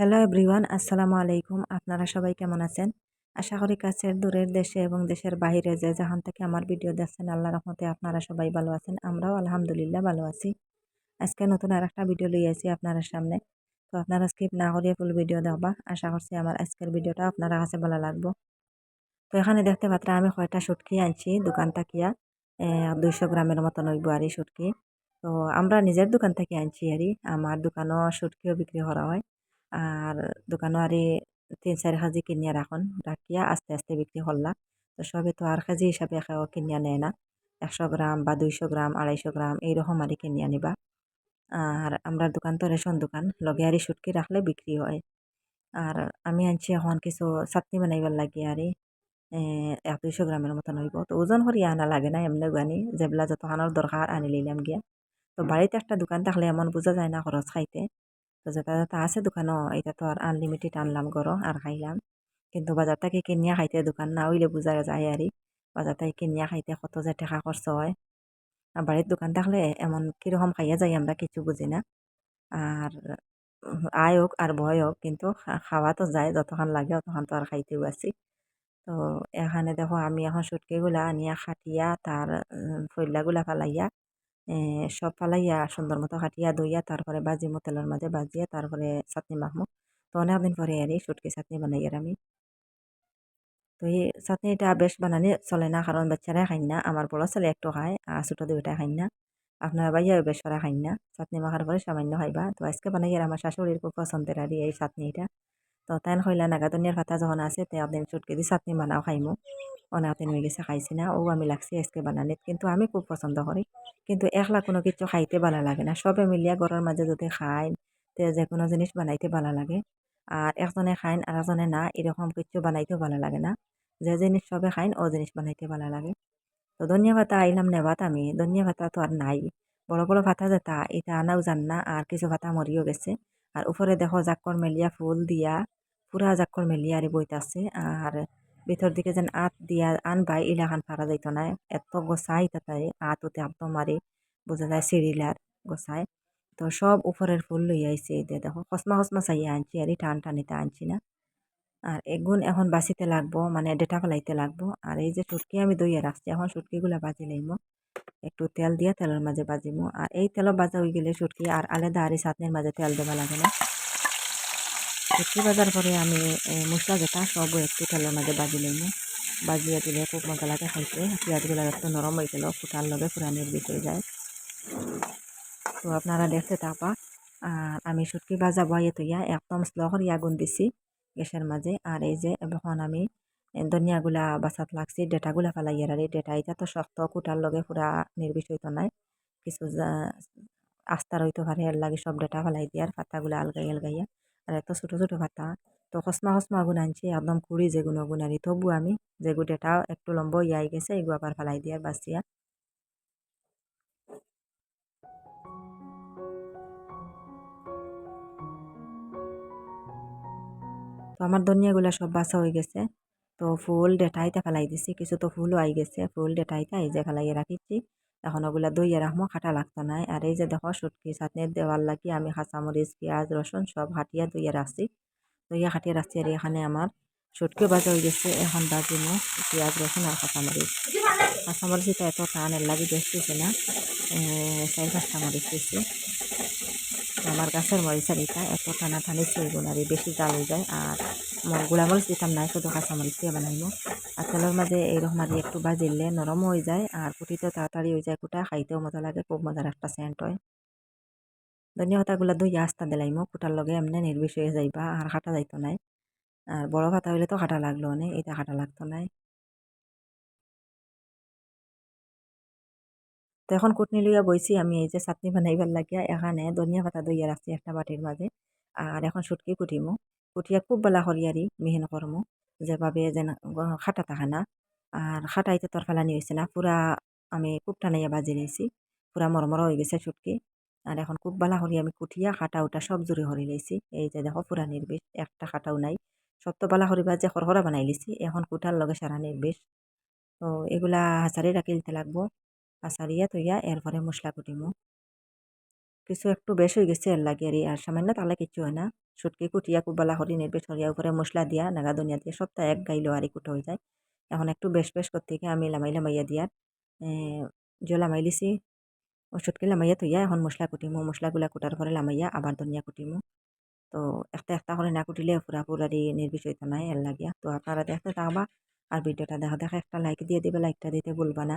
Hello everyone আসসালামু আলাইকুম। আপনারা সবাই কেমন আছেন? আশা করি কাছের, দূরের দেশে এবং দেশের বাইরে যে যেখান থেকে আমার ভিডিও দেখছেন আল্লাহ রহমতে আপনারা সবাই ভালো আছেন। আমরাও আলহামদুলিল্লাহ ভালো আছি। আজকে নতুন আর একটা ভিডিও লই আছি আপনার সামনে। তো আপনারা স্কিপ না করিয়ে ফুল ভিডিও দেখবা। আশা করছি আমার আজকের ভিডিওটা আপনারা কাছে ভালো লাগবো। তো এখানে দেখতে পাত্রা আমি কয়টা সুটকি আনছি। দোকান থাকিয়া দুইশো গ্রামের মতন ওই বুয়ারি সুটকি তো আমরা নিজের দোকান থেকে আনছি আরই আমার দোকানও সুটকিও বিক্রি করা হয়। আর দোকানওয়ারি তিন, চারি কেজি কিনিয়া রাখুন। রাখিয়া আস্তে আস্তে বিক্রি করলা তো সবে তো আর কেজি হিসাবে কেউ কিনিয়া নেয় না। একশো গ্রাম বা দুইশো গ্রাম, আড়াইশো গ্রাম এইরকম আরই কিনিয়া নিবা। আর আমরা দোকান তো রেশন দোকান, লগে আরই সুটকি রাখলে বিক্রি হয়। আর আমি আনছি এখন কিছু চাটনি বানাইবার লাগে আরই এক দুইশো গ্রামের মতন হইব। তো ওজন করিয়া আনা লাগে না এমনি গানি যেগুলা যতখানোর দরকার আনি লইলাম গিয়া। তো বাড়িতে একটা দোকান থাকলে এমন বোঝা যায় না খরচ খাইতে। তো যেটা যেটা আছে দোকানও এটা তো আর আনলিমিটেড আনলাম গরো আর খাইলাম। কিন্তু বাজার থেকে কিনিয়া খাইতে দোকান না হইলে বোঝা যায় আর বাজার থেকে কিনিয়া খাইতে কত যে টাকা খরচ হয়। আর বাড়ির দোকান থাকলে এমন কীরকম খাইয়া যাই আমরা, কিছু বুঝি না। আর আয় হোক আর ভয় হোক কিন্তু খাওয়া তো যায় যতক্ষণ লাগে অতক্ষণ তো আর খাইতেও আছি তো এখানে দেখো আমি এখন সুটকিগুলা আনিয়া, খাটিয়া তার ফইলাগুলা ফালাইয়া সব ফালাইয়া সুন্দর মতো কাটিয়া দইয়া তারপরে বাজিমো তেলের মাঝে বাজিয়া তারপরে চাটনি মাখমো। তো অনেকদিন পরে আর এই সুটকি চাটনি বানাই আর আমি। তো এই চাটনিটা বেশ বানানি চলে না, কারণ বাচ্চারা খাই না, আমার বড় ছেলে একটু খায়, আর ছোটো দুইটা খাই না। আপনার বাইয়াও বেশ করা খাই না। চাটনি মাখার পরে সামান্য খাইবা। তো আজকে বানাই আর আমার শাশুড়ির খুব পছন্দের আর এই চাটনিটা তো তাই হইলা নাগাদনিয়ার ভাতা যখন আছে, তে আপনি চুটকি দিয়ে চাটনি বানাও খাইমো। অনেকদিন হয়ে গেছে খাইছি না ও আমি লাগছি আজকে বানানিত, কিন্তু আমি খুব পছন্দ করি। কিন্তু একলা কোনো কিছু খাইতে ভালো লাগে না। সবে মিলিয়া ঘরের মাঝে যদি খাই, তে যে কোনো জিনিস বানাইতে ভালো লাগে। আর একজনে খাইন আর একজনে না, এরকম কিছু বানাইতেও ভালো লাগে না। যে জিনিস সবে খাইন ও জিনিস বানাইতে ভালো লাগে। তো ধনিয়া ভাতা আইলাম নেবাত আমি। ধনিয়া পাতা তো আর নাই। বড় বড় ভাতা যেটা, এটা আনাও জান না, আর কিছু ভাতা মরিও গেছে। আর উপরে দেখো জাক্কর মেলিয়া ফুল দিয়া পুরা জাক্কর আর বইতাছে, আর ভিতর দিকে যেন আত দিয়া আন আনবাই ইলাখান পারা যাইত না। এত গোসাই তাতে আত ওতে আত মারি, বোঝা যায় সিঁড়িলার গোসাই তো সব উপরের ফুল লই আইছে এই দেখো কসমা কসমা চাইয়া আনছি, আর টান টানিতে আনছি না। আর এগুন এখন বাঁচিতে লাগবো মানে ডেটা ফেলাইতে লাগবো। আর এই যে সুটকি আমি দইয়া রাখছি, এখন সুটকিগুলা বাজি লইমো। একটু তেল দিয়া তেলের মাঝে বাজিমো। আর এই তেল বাজা হয়ে গেলে সুটকি আর আলাদা আর চাটনির মাঝে তেল দেওয়া লাগে না। শুটকি বাজার পরে আমি মশলা যেটা সব একটু তেলের মাঝে বাজি লইমো বাজিয়ে দিলে খুব মজা লাগে খাইতে। পেঁয়াজগুলো একটু নরম হয়ে গেল ফুটার লগে ফুরানির হয়ে যায়। তো আপনারা দেখতে থাকবা আর আমি শুটকি ভাজা বয়ে তুইয়া একদম স্লো করিয়া আগুন দিছি গ্যাসের মাঝে। আর এই যে এখন আমি ধনিয়াগুলা বাসাত লাগছি, ডেটাগুলা ফেলাইয়ার আর এই ডেটা এটা তো শক্ত কুটার লগে পুরা নির্বিষ হইতো নাই। কিছু আস্তার হইতে পারে, এর লাগে সব ডেটা ফেলাই দিয়ার পাতাগুলা আলগাই আলগাইয়া আর এত ছোটো ছোটো পাতা তো কসমা কসমা আগুন আনছি একদম কুড়ি যেগুলো আগুন আনি তবু আমি যেগু ডেটা একটু লম্ব ইয়াই গেছে এগুলো আবার ফেলাই দিয়ার বাঁচিয়া তো আমার ধনিয়াগুলা সব বাসা হয়ে গেছে। তো ফুল ডেটাইতে ফেলাই দিছি, কিছু তো ফুলও আই গেছে, ফুল ডেটাইতে এই যে রাখিছি এখন ওগুলা দইয়ে রাখব খাটা লাগতো না আর এই যে দেখো সুটকি চাটনি দেওয়ার লাগি, আমি কাঁচামরিচ, পেঁয়াজ, রসুন সব হাটিয়া দইয়ে রাখছি। দইয়া হাটিয়ে রাখছি আর এখানে আমার সুটকি বাজা হয়ে গেছে। এখন বাজিমো পেঁয়াজ, রসুন আর কাঁচামরিচ। কাঁচামরিচটা এত টান, এর লাগে লাগি দিছে না। চার পাঁচটা মরিচ আমার গাছের মরিচার এটা এত টানা টানি আর বেশি জাল যায়। আর গুঁড়া মরিচ দিতাম নাই শুধু কাঁচা মরিচ দিয়ে বানাইবো। আর তেলের মাঝে এইরকম আর একটু বাজিলে নরম হয়ে যায়, আর কুটিতে তাড়াতাড়ি হয়ে যায় কুটা, খাইতেও মজা লাগে, খুব মজার একটা সেন্ট হয়। ধনিয়া পাতাগুলো দুই আস্তা দিলাইমো, কুটার লগে এমনি নির্বিষ হয়ে যাইবা, আর খাটা যাইতো নাই। আর বড় পাতা হইলে তো খাটা লাগল অনেক এটা খাটা লাগতো নাই। তো এখন কুটনি লইয়া বইছি আমি এই যে চাটনি বানাইবার লাগিয়া, এখানে ধনিয়া পাতা দইয়া রাখছি একটা বাটির মাঝে। আর এখন সুটকি কুটিমো। কুটিয়া খুব বেলা করিয়ারি মিহিন করমো। যেভাবে যেন খাটা থাকে না। আর খাটাইতে তোর ফেলানি হয়েছে না। পুরা আমি খুব টানাইয়া বাজি নিয়েছি পুরা মরমর হয়ে গেছে সুটকি। আর এখন খুব বেলা করি আমি কুটিয়া, খাটা উটা সব জুড়ে হরি লাইছি। এই যে দেখো পুরা নির্বিষ, একটা খাটাও নাই। সব তো বেলা করিবা যে খরখরা বানাই লিছি এখন কুটার লগে সারা নির্বিষ। তো এগুলা হাসারি রাখিলতে লাগবো। আসারিয়া তৈয়া এরপরে মশলা কুটিমু কিছু একটু বেশ হয়ে গেছে এর লাগে আর সামান্য তাহলে কিছু হয় না। সুটকি কুটিয়া, কুবালা হরি নির্বেশ হরিয়া উপরে মশলা দিয়া, নাগা দুনিয়া দিয়ে সপ্তাহে এক গাইলো আর কুটো হয়ে যায়। এখন একটু বেশ বেশ করতে গিয়ে আমি লামাই লামাইয়া দিয়ার যে লামাই লিছি ওষুধকে লামাইয়া থইয়া এখন মশলা কুটিমু মশলাগুলা কুটার পরে লামাইয়া আবার ধনিয়া কুটিমু। তো একটা একটা করে না কুটিলে পুরা পুরারি নির্বিষ হইতো নাই এর লাগিয়া তো আপনারা দেখতে থাকবা আর ভিডিওটা দেখা দেখা একটা লাইক দিয়ে দিবে লাইকটা দিতে ভুলবা না।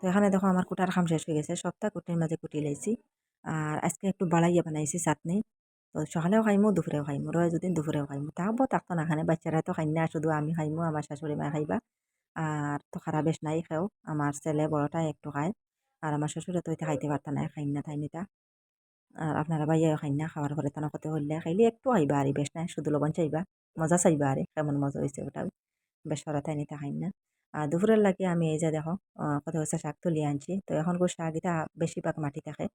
তো এখানে দেখো আমার কুটার খাম শেষ হয়ে গেছে। সপ্তাহ কুটির মাঝে কুটি লাইছি আর আজকে একটু বাড়াইয়া বানাইছি চাটনি। তো সকালেও খাইমু, দুপুরেও খাইমু রয় যদি দুপুরেও খাইমু। তাহবো থাকতো না খানে বাচ্চারা তো খাই না, শুধু আমি খাইমু আমার শাশুড়ি মা খাইবা। আর তো খারাপ বেশ নাই খেও আমার ছেলে বড়টাই একটু খায়। আর আমার শ্বশুরে তো খাইতে পারত না খাই না তাই নিতা। আর আপনারা বাইয়াও খাই না, খাওয়ার পরে তানা কত হইলে খাইলে একটু আইবা আর, বেশ নাই, শুধু লবণ চাইবা, মজা চাইবা আর, কেমন মজা হয়েছে ওটাও। বেশ সরা তাই নিতে খাই না। দুপুরের লাগে আমি এই যে দেখো কত হচ্ছে শাক তুলিয়ে আনছি। তো এখন কো শাক এটা বেশিরভাগ মাটি থাকে।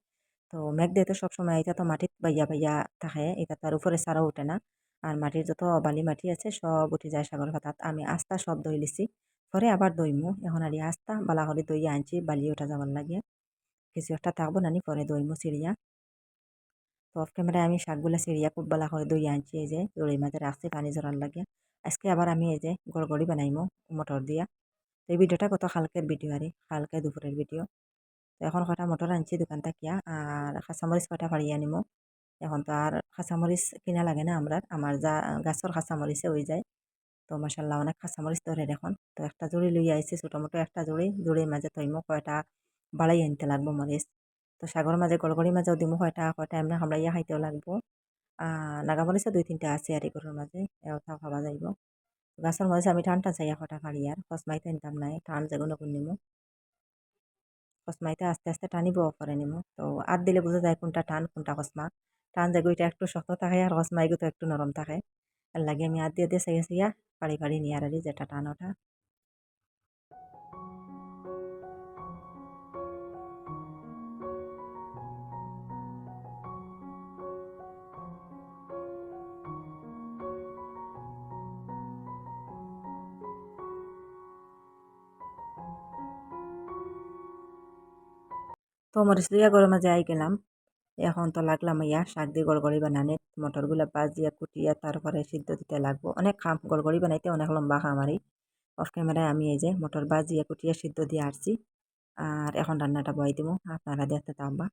তো মেঘ দিয়ে তো সবসময় এটা তো মাটিত বাইয়া বাইয়া থাকে এটা তো আর উপরে সারাও ওঠে না। আর মাটির যত বালি মাটি আছে সব উঠে যায় সাগর পাতাত। আমি আস্তা সব দই লিছি, পরে আবার দইমু। এখন আর আস্তা বালা করে দই আনছি, বালি ওঠা যাবার লাগে কিছু একটা থাকব নানি, পরে দইমু সিরিয়া তো অফ ক্যামেরায় আমি শাকগুলা সিরিয়া খুব বালা করে দই আনছি, এই যে দড়ির মাঝে রাখছি পানি জড়ার লাগে আজকে আবার আমি এই যে গড়গড়ি বানাইমু, মটর দিয়া। এই ভিডিওটা কত কালকের ভিডিও আরে কালকে দুপুরের ভিডিও। তো এখন কটা মটর আনছি দোকান থাকিয়া আর কাঁচামরিচ কটা ফাড়িয়ে আনিমো। এখন তো আর কাঁচামরিচ কিনা লাগে না আমরা আমার যা গাছর কাঁচামরিচে হয়ে যায়। তো মাসাল্লাহ অনেক কাঁচামরিচ ধরে এখন তো একটা জুড়ি লইয়া আইছি ছোটো মোটো একটা জুড়ি জুড়ির মাঝে তৈমো কয়টা বাড়াই আনতে লাগবো মরিচ তো সাগর মাঝে গড়গড়ির মাঝেও দিমু কয়টা কয়টা এমনি হামলাইয়া খাইতেও লাগবো। নাগামরিচও দুই তিনটা আছে আর গরুর মাঝে এটাও খাওয়া যাইব। গাছের মধ্যে আমি টানটা চাইয়া কটা কাড়ি আর, কসমাইতে নিতাম নাই টান যেগুলো কোন নিমু। কসমাইতে আস্তে আস্তে টানিব করে নিমু। তো আর দিলে বোঝা যায় কোনটা টান কোনটা কসমা। টান যে গুইটা একটু শক্ত থাকে আর কসমাইগু তো একটু নরম থাকে। আর লাগে আমি আর দিয়ে দিয়ে চাইয়া চাইয়া পাড়ি পাড়ি নিয়ে আর যেটা টান ওটা। তো মরিচ গরম মাঝে আই গেলাম। এখন তো লাগলাম ইয়া, শাক দিয়ে গড়গড়ি বানানে, মটরগুলো বাজিয়া কুটিয়া, তারপরে সিদ্ধ দিতে লাগবো। অনেক খাম, গড়গড়ি বানাইতে অনেক লম্বা খামারি অফ ক্যামেরায় আমি এই যে মটর বাজিয়া কুটিয়া সিদ্ধ দিয়ে আসছি আর এখন রান্নাটা বয় দিব আপনারা দেখতে থাকবা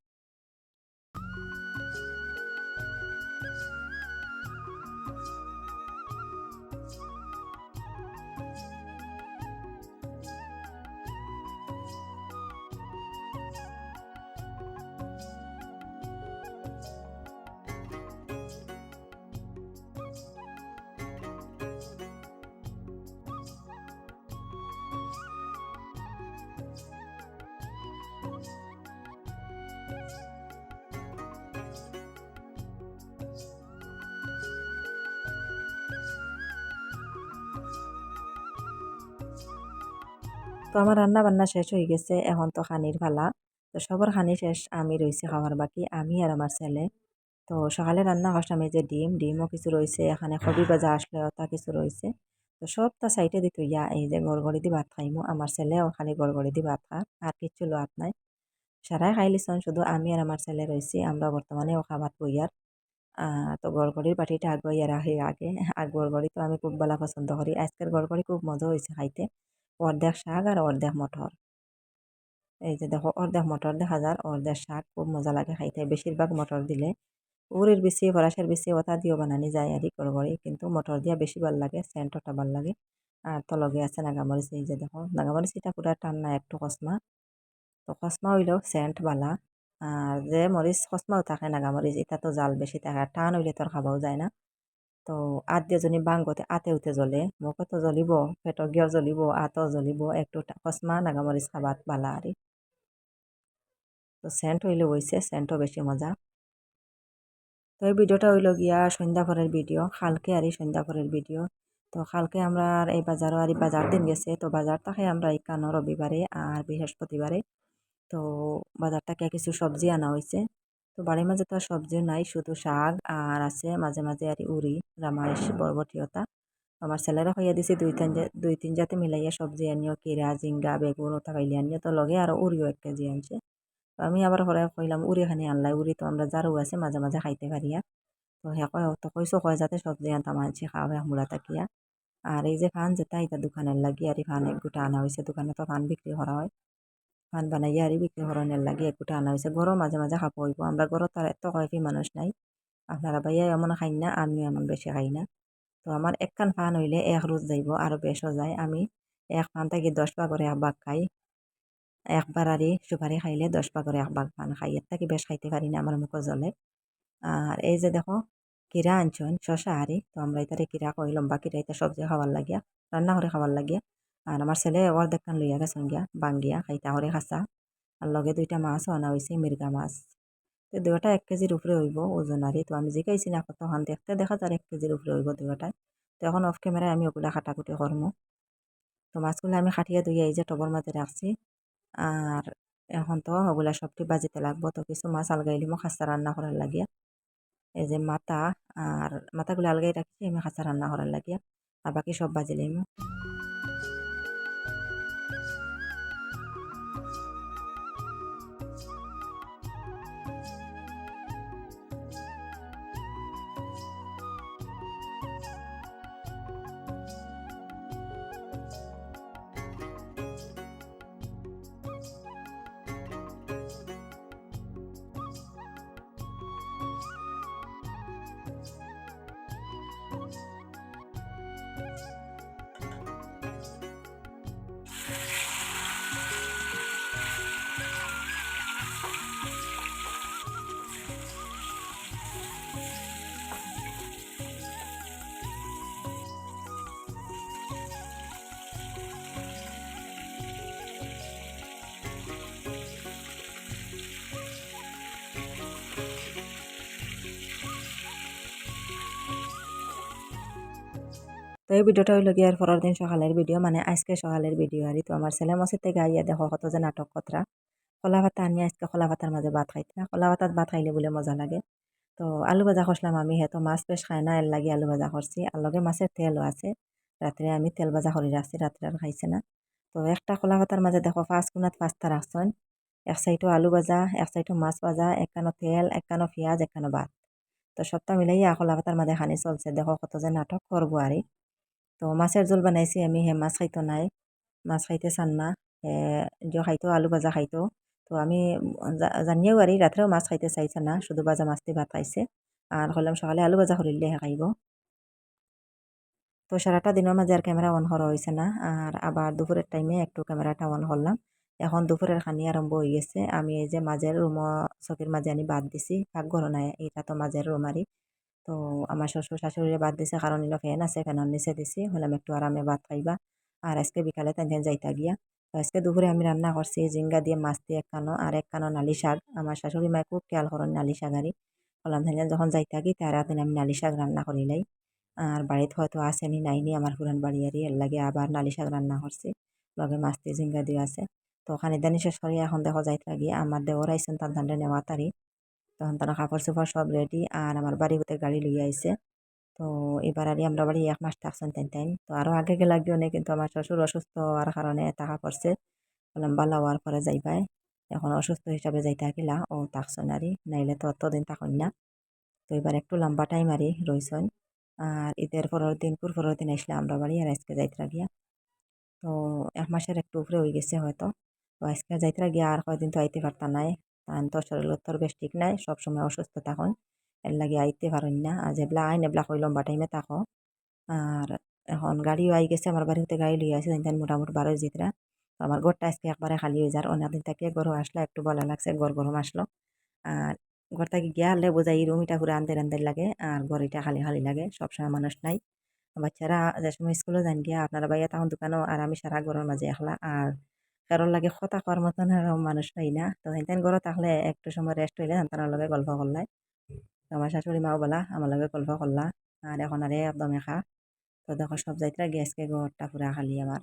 তো আমার রান্না বান্না শেষ হয়ে গেছে, এখন তো খানির ফালা তো সবার খানি শেষ, আমি রয়েছি খাওয়ার বাকি, আমি আর আমার ছেলে। তো সকালে রান্না করছিলাম এই যে ডিম, ডিমও কিছু রয়েছে এখানে কবি ভাজা আসলে তা কিছু রয়েছে তো সবটা সাইডে দিত ইয়া এই যে গড়গড়ি দি ভাত খাইমু, আমার ছেলেও খালি গড়গড়ি দি ভাত খা আর কিচ্ছু লোয়াত নাই। সারাই খাই লিছন শুধু আমি আর আমার ছেলে রয়েছি আমরা বর্তমানে ও খাবার বইয়ার। তো গড়গড়ির বাটিটা আগুয়াইয়া রাখি আগে। আর গড়গড়ি তো আমি খুব ভালো পছন্দ করি। আজকের গড়গড়ি খুব মজা হয়েছে খাইতে। অর্ধেক শাক আর অর্ধেক মটর। এই যে দেখো, অর্ধেক মটর দেখা যার অর্ধেক শাক খুব মজা লাগে খাইতে। বেশিরভাগ মটর দিলে উড়ির বেশি ফরাসের বেশি ওটা দিয়েও বানানি যায় আর করবরি কিন্তু মটর দিয়া বেশি ভালো লাগে সেন্টটা ভালো লাগে। আর তলগে আছে নাগামরিচ, এই যে দেখো নাগামরিচ এটা পুরা টান্না, একটু কসমা তো কসমা হইলেও সেন্ট বালা। আর যে মরিচ কসমাও থাকে নাগামরিচ এটা তো জাল বেশি থাকে টান হইলে তোর খাবাও যায় না। তো আত দিয়ে যদি বাংগতে আতে উঠে জ্বলে। মুখে তো জ্বলিব? পেটৰ গিয়েও জ্বলিব? আতও জ্বলিব? একটু কসমা নাগামরিচ খাবাত বালা আরি। তো সেন্ট হইলে হইছে সেন্টও বেশি মজা। তো এই ভিডিওটা হইল গিয়া সন্ধ্যা পরের ভিডিও কালকে আর এই সন্ধ্যা পরের ভিডিও। তো কালকে আমরা এই বাজারও আর বাজার দিন গেছে, তো বাজার থাকে আমরা এই কানো রবিবারে আর বৃহস্পতিবারে। তো বাজার থেকে কিছু সবজি আনা হয়েছে তো বাড়ির মাঝে তো আর সবজিও নাই, শুধু শাক আর আছে মাঝে মাঝে আর উড়ি, রামাইশ বরবটিয়তা আমার ছেলেরা খাইয়া দিছে দুই তিন দুই তিন জাতে মিলাইয়া সবজি আনিও, কিরা জিঙ্গা বেগুন ওটা খাইলে আনিও, তো লগে আর উড়িও এক কেজি আনছে। তো আমি আবার পরে কইলাম, উড়ি খানি আনলাই, উড়ি তো আমরা যারও আছে, মাঝে মাঝে খাইতে পারি আর। তো হে কয় তো কইছো কয় যাতে সবজি আনতাম, আনছি, খাওয়া মুড়া তাকিয়া আর এই যে ফান যেটা, এটা দোকানের লাগি, আর ফান এক গোটা আনা হয়েছে দোকানে তো ফান বিক্রি করা হয়। ফান বানাইয়া আর বিক্রি করানোর লাগি এক গোটা আনা হয়েছে গরম মাঝে মাঝে খাব হইব আমরা গরম তার এত কয়টি মানুষ নাই। আপনারা ভাইয়া এমন খাই না, আমিও এমন বেশি খাই না। তো আমার একখান ফান হইলে এক রোজ যাইব আরও বেশও যায়। আমি এক ফান থাকি দশ ভাগ করে এক খাই একবার আরই সুপারি খাইলে দশ ভাগ করে এক ভাগ ফান খাই। এর থেকে বেশ খাইতে পারি না আমার মুখও জ্বলে। আর এই যে দেখো কিরা আনছন শশা আরি তো আমরা এটারে কিরা কই লম্বা কিরা এটা সবজি খাবার লাগিয়া রান্না করে খাবার লাগিয়া। আর আমার ছেলে অর্ধেক খান লইয়া গেছেন গিয়া বাঙ্গিয়া খাইতা করে খাসা। আর লগে দুইটা মাছও আনা হয়েছে মির্গা মাছ। তো দুয়োটা এক কেজির উপরে হইব ওজনারি তো আমি জিকাইছি না কত খান দেখতে দেখা যার এক কেজির উপরে হইব দুয়োটাই তো এখন অফ ক্যামেরায় আমি ওগুলা কাটাকুটি করমু। তো মাছগুলো আমি খাটিয়ে ধুইয়া এই যে টবর মাঝে রাখছি আর এখন তো ওগুলা সবটি বাজিতে লাগবো। তো কিছু মাছ আলগাইলি মো খাস্তা রান্না করার লাগিয়া। এই যে মাথা, আর মাথাগুলো আলগাই রাখছি, আমি খাস্তা রান্না করার লাগিয়া। আর বাকি সব বাজিলিম তো এই ভিডিওটা হইল গিয়ে আর পরের দিন সকালের ভিডিও মানে আজকে সকালের ভিডিও আর তো আমার ছেলে মসজিদ থেকে আইয়া দেখো কত যে নাটক কতরা। কলা পাতা আনিয়া আজকে কলা পাতার মাঝে ভাত খাইতে না। কলা পাতাত ভাত খাইলে বলে মজা লাগে। তো আলু ভাজা করছিলাম আমি হেতো মাছ বেশ খায় না, এর লাগে আলু ভাজা করছি আর লগে মাছের তেলও আছে। রাত্রে আমি তেল ভাজা করে রাখছি রাত্রে আর খাইছে না। তো একটা কলা পাতার মাঝে দেখো পাঁচ কোনাত পাঁচটা রাখছেন এক সাইডও আলু ভাজা, এক সাইডও মাছ ভাজা একখানো তেল একখানো পেঁয়াজ একখানো ভাত। তো সবটা মিলাইয়া কলা পাতার মাঝে খানি চলছে। দেখো কত যে নাটক করব আরই তো মাছের জোল বানাইছি আমি, হে মাছ খাইতো নাই, মাছ খাইতে চান না হে খাইতো, আলু ভাজা খাইতো। তো আমি জানিয়েও আরি রাত্রেও মাছ খাইতে চাইছে না শুধু ভাজা মাছ দিয়ে ভাত খাইছে। আর হলাম সকালে আলু ভাজা করিলে হে খাইব। তো সারাটা দিনের মাঝে আর ক্যামেরা অন করা হয়েছে না আর আবার দুপুরের টাইমে একটু ক্যামেরাটা অন করলাম এখন দুপুরের খানি আরম্ভ হয়ে গেছে। আমি এই যে মাঝের রুম চকির মাঝে আনি বাদ দিছি পাকঘর নাই এটা তো মাঝের রুম আরই তো আমার শ্বশুর শাশুড়িরে বাদ দিছে, কারণ এলো ফ্যান আছে ফ্যানের নিচে দিছি হলাম একটু আরামে ভাত খাইবা। আর আজকে বিকালে তাই যাইতা গিয়া। তো আজকে দুপুরে আমি রান্না করছি জিঙ্গা দিয়ে মাছ দিয়ে এক কানো আর এক কানো নালি শাক। আমার শাশুড়ি মায় খুব খেয়াল করেন নালি শাক শাকারি বললাম তাই যখন যাইতা গি তার দিন আমি নালি শাক রান্না করিলাই আর বাড়িতে হয়তো আসেনি নাইনি আমার পুরান বাড়ি আরই এর লাগে আবার নালি শাক রান্না করছি। লগে মাছ দিয়ে জিঙ্গা দিয়ে আছে। তো ওখানে দানি শেষ করি এখন দেখো যাইতা গিয়ে, আমার দেওয়ার আইসেন তার ধানটা নেওয়া তারি তখন তারা কাপড় চোপড় সব রেডি আর আমার বাড়ি হতে গাড়ি লইয়া আইসে তো এবার আর আমরা বাড়ি এক মাস থাকছেন তেন টাইম তো আরও আগে গেলা গিয়ে অনেক কিন্তু আমার শ্বশুর অসুস্থ হওয়ার কারণে টাকা পড়ছে। বললাম বালা হওয়ার পরে যাইবাই। এখন অসুস্থ হিসাবে যাইতে গেলা ও থাকছেন আরই। নাইলে তো অতদিন থাকুন না। তো এবার একটু লম্বা টাইম আরই রইছেন। আর ঈদের পরের দিন পুর পরের দিন আসলে আমরা বাড়ি আর আজকে যাইতে গিয়া তো এক মাসের একটু উপরে হয়ে গেছে হয়তো। তো আজকে যাইতে গিয়া আর কয়দিন তো আইতে পারতাম নাই। তান তো শরীর তোর বেশ ঠিক নাই, সবসময় অসুস্থ থাকুন এর লাগে আইতে পারেন না। আর যেবলা আইন এবলা কই লম্বা টাইমে থাকো। আর এখন গাড়িও আই গেছে, আমার বাড়িতে গাড়ি লইয়া আছে তাই মোটামুটি বারো জিতরা। আমার ঘরটা আজকে একবারে খালি হয়ে যার। অনেক দিন থেকে গরম আসলো, একটু ভালো লাগছে গর গরম আসলো। আর ঘর থেকে গিয়া হলে বোঝাই এই রুমিটা পুরো আন্দের আন্দের লাগে, আর গড়িটা খালি খালি লাগে, সবসময় মানুষ নাই। বাচ্চারা যে সময় স্কুলে যান গিয়া, আপনারা বাইয়া তখন দোকানও আর আমি সারা ঘরের মাঝে একলা। আর কারোর লাগে কথা করার মতন মানুষ পাই না। তো হেনতেন ঘরে থাকলে একটু সময় রেস্ট হইলে তার লগে গল্প করলাই তো আমার শাশুড়ি মাও বলা, আমার লগে গল্প করলা। আর এখন আরে একদম একা তো দেখো সব যাইতে গ্যাসকে ঘরটা পুরা খালি আমার।